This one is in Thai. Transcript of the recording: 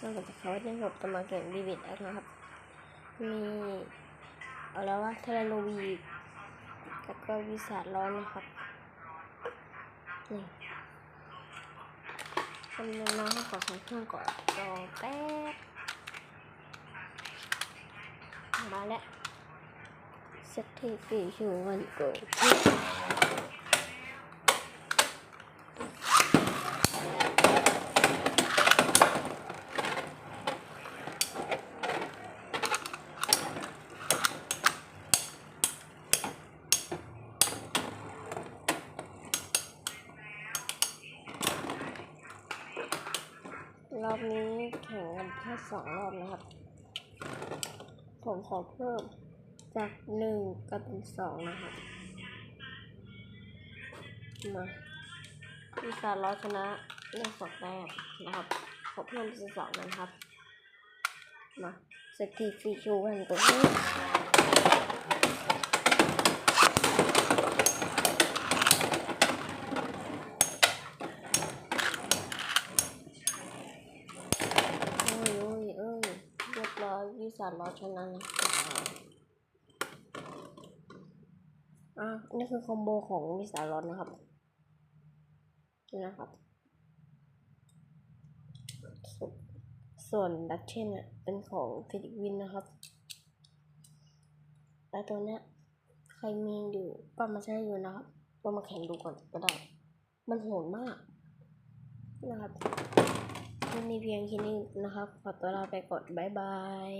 สวัสดีครับวันนี้ผมจะมาแข่งบีบิดนะครับ มีเอาแล้วว่าเทเลโนวีแล้วก็วิสาร้อนนะครับนี่กำน้องให้ขอใช้เครื่องก่อนรอแป๊บมาแล้วเซตที่สี่ชั่ววันโก รอบนี้แข่งกันแค่สองรอบนะครับ ผมขอเพิ่มจากหนึ่งกลายเป็นสองนะครับ มามีการล้อชนะเรื่องสองแต้มนะครับขอเพิ่มเป็นสองนะครับ มาสตีฟีชูวันตัวนี้โอ้ยโอ้ยเอ้ยเรียบ ร้อยวิสานล้อชนะนะอะนี่คือคอมโบของวิสานล้อนะครับนะครับ ส่วนส่วนดักเชนอะเป็นของฟิลิปวินนะครับแล้วตัวเนี้ยใครมีอยู่ก็มาใช้อยู่นะครับก็มาแข่งดูก่อนก็ได้ มันโหดมาก นะครับวันนี้เพียงแค่นี้นะครับ ขอตัวลาไปก่อน บ๊ายบาย